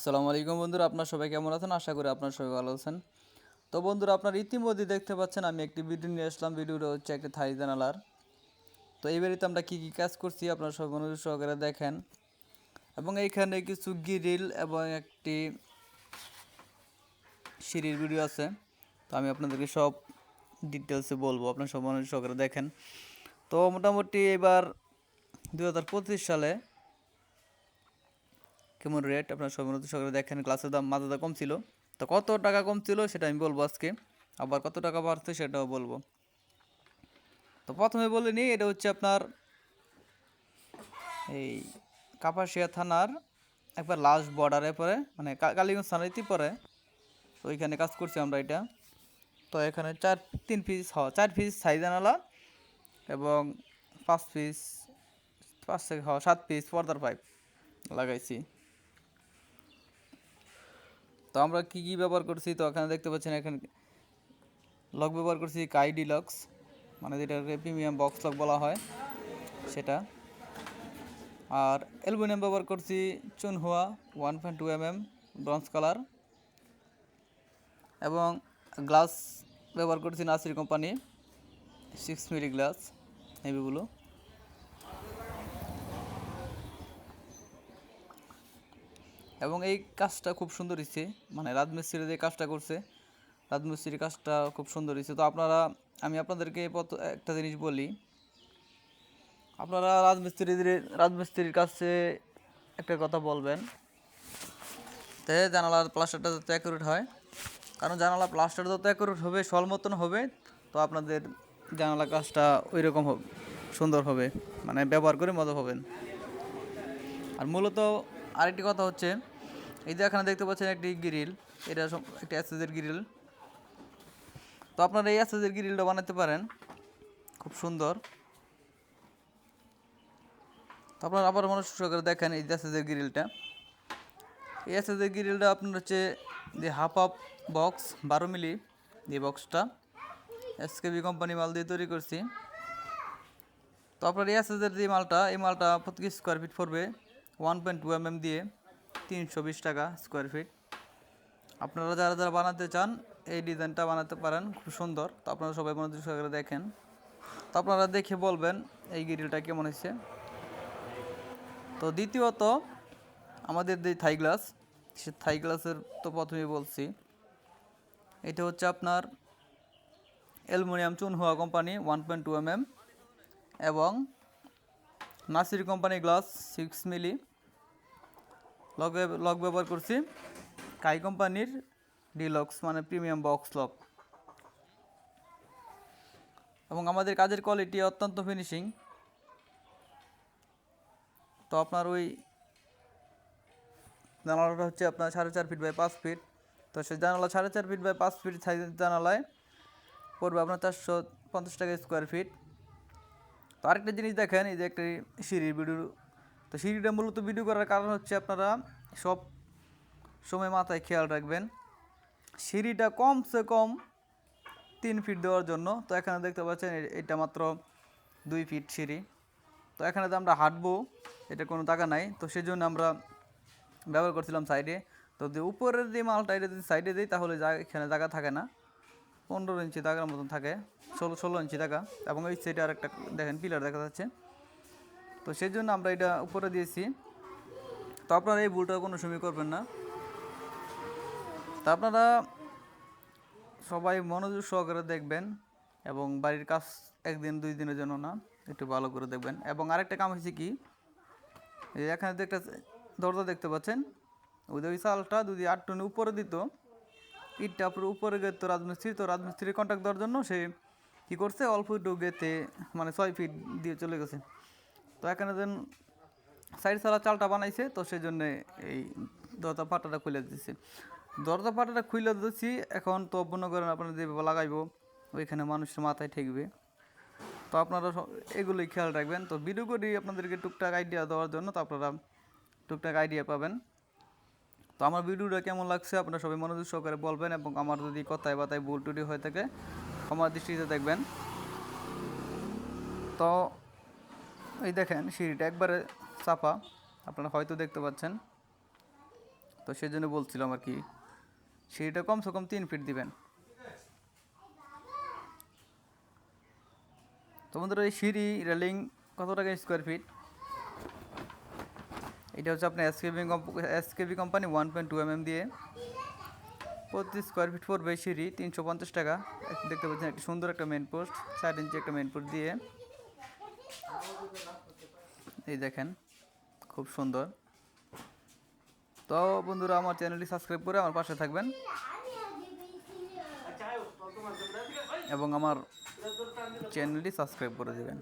আসসালামু আলাইকুম বন্ধুরা, আপনার সবাই কেমন আছেন? আশা করি আপনার সবাই ভালো আছেন। তো বন্ধুরা, আপনার ইতিমধ্যে দেখতে পাচ্ছেন, আমি একটি ভিডিও নিয়ে আসলাম। ভিডিওটা হচ্ছে একটি থাই জানালার। তো এই বাড়িতে আমরা কী কী কাজ করছি, আপনার সবাই মনোযোগ সহকারে দেখেন। এবং এইখানে কিছু গিরিল এবং একটি সিঁড়ির ভিডিও আছে। তো আমি আপনাদেরকে সব ডিটেলসে বলব, আপনার সব মনোযোগ সহকারে দেখেন। তো মোটামুটি এবার দু হাজার পঁচিশ সালে কেমন রেট আপনার সর্বনত সকালে দেখেন গ্লাসের দাম মাথাটা কম ছিল। তো কত টাকা কম ছিল সেটা আমি বলব আজকে। আবার কত টাকা বাড়ছে সেটাও বলব। তো প্রথমে বলে নিই, এটা হচ্ছে আপনার এই কাপাসিয়া থানার একবার লাস্ট বর্ডারে পরে মানে কালীগঞ্জ থানারই পরে তো ওইখানে কাজ করছি আমরা এটা। তো এখানে চার, তিন পিস হ, চার পিস সাইজ আনালা এবং পাঁচ পিস পাঁচ থেকে হ, সাত পিস পর্দার পাইপ লাগাইছি। তো আমরা কি কি ব্যবহার করছি? তো এখানে দেখতে পাচ্ছেন এখানে লক ব্যবহার করছি কাই ডিলক্স মানে যেটাকে প্রিমিয়াম বক্স লক বলা হয়, সেটা। আর অ্যালুমিনিয়াম ব্যবহার করছি Chunhua one point two M M bronze colour এবং গ্লাস ব্যবহার করছি Nasir company six milli glass হেভিগুলো এবং এই কাজটা খুব সুন্দর হয়েছে মানে রাজমিস্ত্রি যে কাজটা করছে রাজমিস্ত্রির কাজটা খুব সুন্দর হয়েছে তো আপনারা, আমি আপনাদেরকে একটা জিনিস বলি। আপনারা রাজমিস্ত্রিদের রাজমিস্ত্রির কাছে একটা কথা বলবেন। তে জানালার প্লাস্টারটা যাতে অ্যাকুরেট হয়, কারণ জানালা প্লাস্টার যত অ্যাকুরেট হবে সল মতন হবে, তো আপনাদের জানালা কাজটা ওই রকম হবে সুন্দর হবে। মানে ব্যবহার করে মজা পাবেন। আর মূলত আরেকটি কথা হচ্ছে এই যে এখানে দেখতে পাচ্ছেন একটি গ্রিল এটা একটি অ্যাসেজের গ্রিল তো আপনারা এই অ্যাসেজের গ্রিলটা বানাতে পারেন, খুব সুন্দর। তো আপনারা আবার মানুষ সহকারে দেখেন এই অ্যাসেজের গ্রিলটা এই অ্যাসেজের গ্রিলটা আপনার হচ্ছে যে হাফ আপ বক্স বারো মিলি এই বক্সটা এসকেবি কোম্পানি মাল দিয়ে তৈরি করছি। তো আপনার এই অ্যাসেজের যে মালটা, এই মালটা প্রতি স্কোয়ার ফিট পড়বে one point two M M দিয়ে। তিনশো বিশ টাকা স্কোয়ার ফিট আপনারা যারা যারা বানাতে চান, এই ডিজাইনটা বানাতে পারেন, খুব সুন্দর। তো আপনারা সবাই মনোযোগ সহকারে দেখেন। তো আপনারা দেখে বলবেন এই গ্রিলটা কেমন হয়েছে। তো দ্বিতীয়ত, আমাদের যে থাই গ্লাস সে থাই গ্লাসের তো প্রথমেই বলছি। এটা হচ্ছে আপনার aluminium Chunhua company one point two M এবং Nasir company glass six milli lock lock ব্যবহার করছি। কাই কোম্পানির ডিলক্স মানে প্রিমিয়াম বক্স লক এবং আমাদের কাজের কোয়ালিটি অত্যন্ত ফিনিশিং তো আপনার ওই জানালাটা হচ্ছে আপনার সাড়ে চার ফিট বাই পাঁচ ফিট তো সেই জানালা সাড়ে চার ফিট বাই পাঁচ ফিট সাইজের জানালায় পড়বে আপনার চারশো পঞ্চাশ টাকা স্কোয়ার ফিট তো আরেকটা জিনিস দেখেন, এই যে একটা সিঁড়ির ভিডিও তো সিঁড়িটা মূলত ভিডিও করার কারণ হচ্ছে আপনারা সব সময় মাথায় খেয়াল রাখবেন। সিঁড়িটা কমসে কম তিন ফিট দেওয়ার জন্য। তো এখানে দেখতে পাচ্ছেন এটা মাত্র দুই ফিট সিঁড়ি। তো এখানে যে আমরা হাঁটবো, এটা কোনো টাকা নাই। তো সেই জন্য আমরা ব্যবহার করছিলাম সাইডে। তো উপরের যে মালটা, এটা যদি সাইডে দিই, তাহলে এখানে জায়গা থাকে না। পনেরো ইঞ্চি দাগার মতন থাকে, ষোলো ষোলো ইঞ্চি টাকা এবং এই সাইডে আর একটা দেখেন পিলার দেখা যাচ্ছে। তো সেই জন্য আমরা এটা উপরে দিয়েছি। তো আপনারা এই ভুলটা কোনো সময় করবেন না। তা আপনারা সবাই মনোযোগ সহকারে দেখবেন এবং বাড়ির কাজ একদিন, দুই দিনের জন্য না, একটু ভালো করে দেখবেন। এবং আরেকটা কাম হয়েছে কি এখানে যে একটা দরজা দেখতে পাচ্ছেন। ওই চালটা যদি আট টনের উপরে দিত, ইটটা পুরো উপরে গেত রাজমিস্ত্রি, তো রাজমিস্ত্রির কন্ট্যাক্ট দেওয়ার জন্য সে কী করছে, অল্প একটু গেতে মানে ছয় ফিট দিয়ে চলে গেছে। তো এখানে যেন সাইড সালা চালটা বানাইছে, তো সেই জন্যে এই দরজা পাটাটা খুলে দিচ্ছে দরজা পাটাটা খুলে দিচ্ছি এখন তো মনে করেন আপনারা যেভাবে লাগাইবো, ওইখানে মানুষের মাথায় ঠেকবে। তো আপনারা এগুলোই খেয়াল রাখবেন। তো ভিডিও করি আপনাদেরকে টুকটাক আইডিয়া দেওয়ার জন্য, তো আপনারা টুকটাক আইডিয়া পাবেন। তো আমার ভিডিওটা কেমন লাগছে, আপনারা সবাই মনোযোগ সহকারে বলবেন এবং আমার যদি কথায় বাতায় ভুল টুটি হয়ে থাকে আমার দৃষ্টিতে দেখবেন। তো এই দেখেন সিঁড়িটা একবারে চাপা, আপনারা হয়তো দেখতে পাচ্ছেন। তো সেই জন্য বলছিলাম আর কি, সিঁড়িটা কমসে কম তিন ফিট দিবেন। তো বন্ধুরা, এই সিঁড়ি রেলিং কত টাকা স্কোয়ার ফিট এটা হচ্ছে আপনার SKB SKB company one point two M দিয়ে। প্রতি স্কোয়ার ফিট পড়বে সিঁড়ি তিনশো পঞ্চাশ টাকা। দেখতে পাচ্ছেন, একটি সুন্দর একটা মেন পোস্ট চার ইঞ্চি একটা মেন পোস্ট দিয়ে। এই দেখেন, খুব সুন্দর। তো বন্ধুরা, আমার চ্যানেলটি সাবস্ক্রাইব করে আমার পাশে থাকবেন। এবং আমার চ্যানেলটি সাবস্ক্রাইব করে দেবেন।